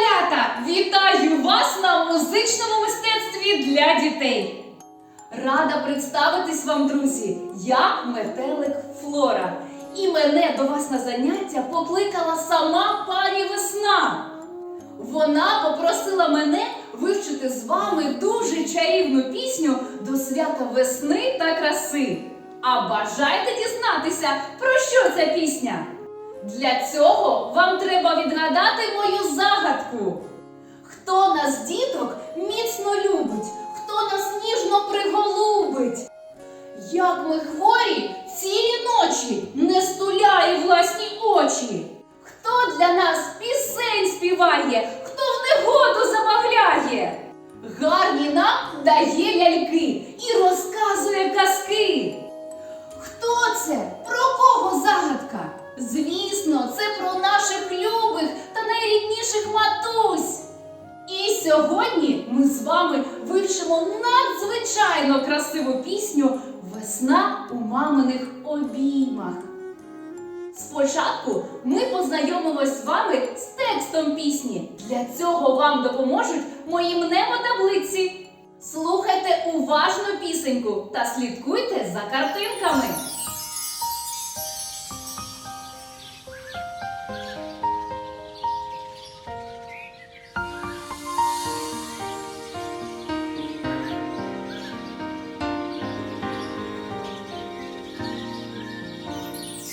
малята! Вітаю вас на музичному мистецтві для дітей. Рада представитись вам, друзі. Я метелик Флора. І мене до вас на заняття покликала сама пані Весна. Вона попросила мене вивчити з вами дуже чарівну пісню до свята весни та краси. А бажаєте дізнатися, про що ця пісня? Для цього вам треба відгадати мою загадку. Хто нас, діток, міцно любить, хто нас ніжно приголубить? Як ми хворі цілі ночі не стуляє власні очі? Хто для нас пісень співає, хто в негоду забавляє? Гарні нам дає ляльки вивчимо надзвичайно красиву пісню Весна у маминих обіймах. Спочатку ми познайомимось з вами з текстом пісні. Для цього вам допоможуть мої мнемотаблиці. Слухайте уважно пісеньку та слідкуйте за картинками.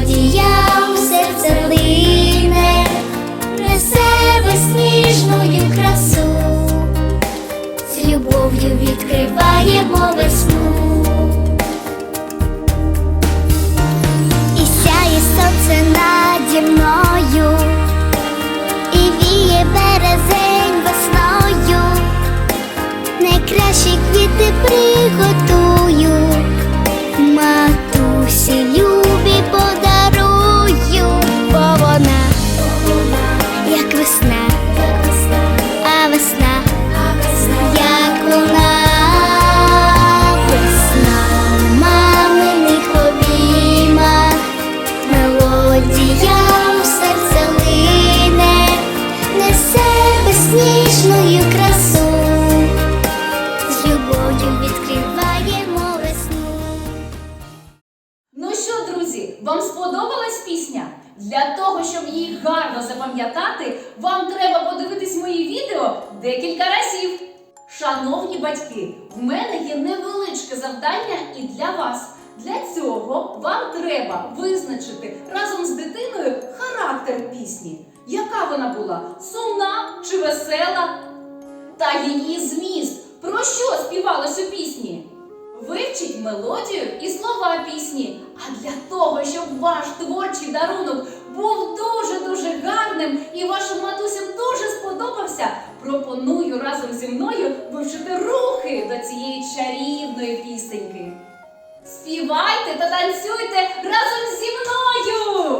Мелодія у серце лине, несе безсніжною красу, з любов'ю відкриваємо весну. І сяє сонце наді і віє березень весною найкращі квіти приготую, вам сподобалась пісня? Для того, щоб її гарно запам'ятати, вам треба подивитись мої відео декілька разів. Шановні батьки, в мене є невеличке завдання і для вас. Для цього вам треба визначити разом з дитиною характер пісні. Яка вона була? Сумна чи весела? Та її зміст. Про що співалось у пісні? Вивчіть мелодію і слова пісні. А для того, щоб ваш творчий дарунок був дуже-дуже гарним і вашим матусям дуже сподобався, пропоную разом зі мною вивчити рухи до цієї чарівної пісеньки. Співайте та танцюйте разом зі мною!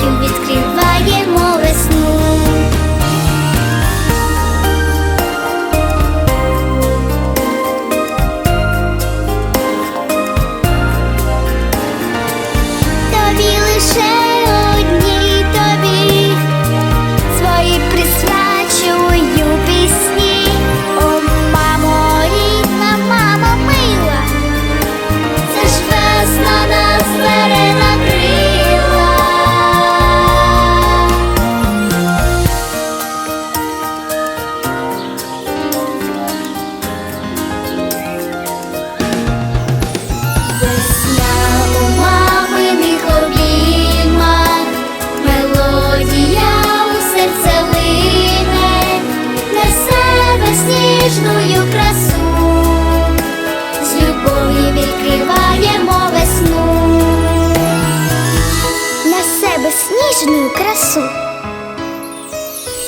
потім відкрив.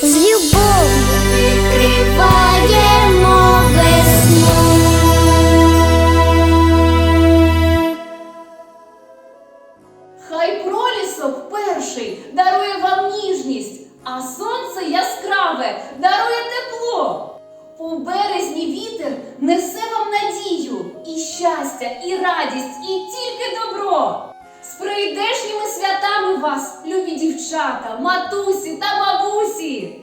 Любов'ю прикриваємо весну. Хай пролісок перший дарує вам ніжність, а сонце яскраве дарує тепло. У березні вітер несе вам надію, і щастя, і радість, і тільки добро. З прийдешніми святами вас, любі дівчата, матусі та бабусі!